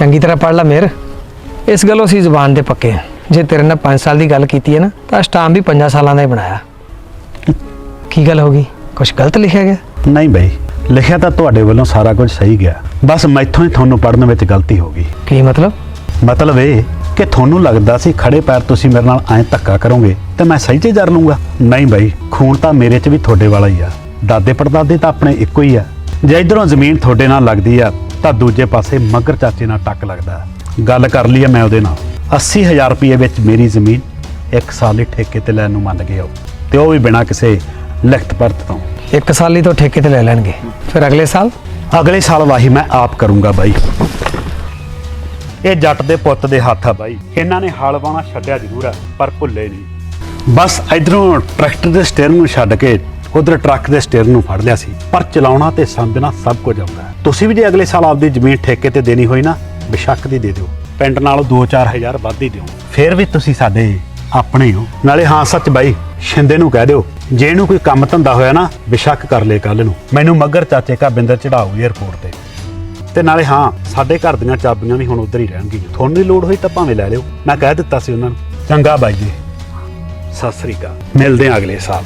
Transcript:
ਚੰਗੀ ਤਰ੍ਹਾਂ ਪੜ੍ਹ ਲੈ ਮੇਰ। ਇਸ ਗੱਲੋਂ ਅਸੀਂ ਜ਼ੁਬਾਨ ਦੇ ਪੱਕੇ ਹਾਂ। ਜੇ ਤੇਰੇ ਨਾਲ 5 ਸਾਲ ਦੀ ਗੱਲ ਕੀਤੀ ਹੈ ਨਾ ਤਾਂ ਸਟਾਮ ਵੀ 5 ਸਾਲਾਂ ਦਾ ਹੀ ਬਣਾਇਆ। ਕੀ ਗੱਲ ਹੋ ਗਈ? ਕੁਝ ਗਲਤ ਲਿਖਿਆ ਗਿਆ? ਨਹੀਂ ਬਈ ਲਿਖਿਆ ਤਾਂ ਤੁਹਾਡੇ ਵੱਲੋਂ ਸਾਰਾ ਕੁਝ ਸਹੀ ਗਿਆ। ਬਸ ਮੈਥੋਂ ਹੀ ਤੁਹਾਨੂੰ ਪੜਨ ਵਿੱਚ ਗਲਤੀ ਹੋ ਗਈ। ਕੀ ਮਤਲਬ? ਮਤਲਬ ਇਹ ਕਿ ਤੁਹਾਨੂੰ ਲੱਗਦਾ ਸੀ ਖੜੇ ਪੈਰ ਤੁਸੀਂ ਮੇਰੇ ਨਾਲ ਐਂ ਧੱਕਾ ਕਰੋਗੇ ਤੇ ਮੈਂ ਸਹੀ 'ਚ ਜਰ ਲੂੰਗਾ ਨਹੀਂ ਬਈ ਖੂਨ ਤਾਂ ਮੇਰੇ 'ਚ ਵੀ ਤੁਹਾਡੇ ਵਾਲਾ ਹੀ ਆ। ਦਾਦੇ ਪੜਦਾਦੇ ਤਾਂ ਆਪਣੇ ਇੱਕੋ ਹੀ ਆ। ਜੇ ਇਧਰੋਂ ਜ਼ਮੀਨ ਤੁਹਾਡੇ ਨਾਲ ਲੱਗਦੀ ਆ ਤਾਂ ਦੂਜੇ ਪਾਸੇ ਮਗਰ ਚਾਚੇ ਨਾਲ ਟੱਕ ਲੱਗਦਾ ਗੱਲ ਕਰ ਲਈ ਮੈਂ ਉਹਦੇ ਨਾਲ। 80000 ਰੁਪਏ ਵਿੱਚ ਮੇਰੀ ਜ਼ਮੀਨ ਇੱਕ ਸਾਲ ਲਈ ਠੇਕੇ ਤੇ ਲੈਣ ਨੂੰ ਮੰਨ ਗਿਆ ਉਹ। ਤੇ ਉਹ ਵੀ ਬਿਨਾਂ ਕਿਸੇ ਲਿਖਤ ਪੜਤ ਤੋਂ। ਇੱਕ ਸਾਲ ਹੀ ਤੋਂ ਠੇਕੇ ਤੇ ਲੈ ਲੈਣਗੇ। ਫਿਰ ਅਗਲੇ ਸਾਲ? ਅਗਲੇ ਸਾਲ ਵਾਹੀ ਮੈਂ ਆਪ ਕਰੂੰਗਾ ਬਾਈ। ਇਹ ਜੱਟ ਦੇ ਪੁੱਤ ਦੇ ਹੱਥ ਆ ਬਾਈ। ਇਹਨਾਂ ਨੇ ਹਲ ਵਾਉਣਾ ਛੱਡਿਆ ਜ਼ਰੂਰ ਆ ਪਰ ਭੁੱਲੇ ਨਹੀਂ। ਬਸ ਇਧਰੋਂ ਟਰੈਕਟਰ ਦੇ ਸਟੀਅਰਿੰਗ ਨੂੰ ਛੱਡ ਕੇ ਉਧਰ ਟਰੱਕ ਦੇ ਸਟੀਅਰਿੰਗ ਨੂੰ ਫੜ ਲਿਆ ਸੀ, ਪਰ ਚਲਾਉਣਾ ਤੇ ਸਮਝਣਾ ਸਭ ਕੁਝ ਆਉਂਦਾ ਹੈ। ਤੁਸੀਂ ਵੀ ਜੇ ਅਗਲੇ ਸਾਲ ਆਪਦੀ ਜ਼ਮੀਨ ਠੇਕੇ ਤੇ ਦੇਣੀ ਹੋਈ ਨਾ, ਬੇਸ਼ੱਕ ਦੀ ਦੇ ਦਿਓ। ਪਿੰਡ ਨਾਲੋਂ 2-4000 ਵੱਧ ਹੀ ਦਿਓ। ਫਿਰ ਵੀ ਤੁਸੀਂ ਸਾਡੇ ਆਪਣੇ ਹੋ। ਨਾਲੇ ਹਾਂ, ਸੱਚ ਬਾਈ, ਸ਼ਿੰਦੇ ਨੂੰ ਕਹਿ ਦਿਓ, ਜੇ ਇਹਨੂੰ ਕੋਈ ਕੰਮ ਧੰਦਾ ਹੋਇਆ ਨਾ, ਬੇਸ਼ੱਕ ਕਰ ਲੇ ਕੱਲ ਨੂੰ। ਮੈਨੂੰ ਮੱਗਰ ਚਾਚੇ ਕਾ ਬਿੰਦਰ ਚੜਾਓ 에ਅਰਪੋਰਟ ਤੇ। ਤੇ ਨਾਲੇ ਹਾਂ, ਸਾਡੇ ਘਰ ਦੀਆਂ ਚਾਬੀਆਂ ਵੀ ਹੁਣ ਉਧਰ ਹੀ ਰਹਿਣਗੀਆਂ। ਤੁਹਾਨੂੰ ਦੀ ਲੋੜ ਹੋਈ ਤਾਂ ਭਾਵੇਂ ਲੈ ਲਿਓ। ਮੈਂ ਕਹਿ ਦਿੱਤਾ ਸੀ ਉਹਨਾਂ ਨੂੰ। ਚੰਗਾ ਬਾਈ ਜੀ। ਸਤਿ ਸ੍ਰੀ ਅਕਾਲ। ਮਿਲਦੇ ਹਾਂ ਅਗਲੇ ਸਾਲ।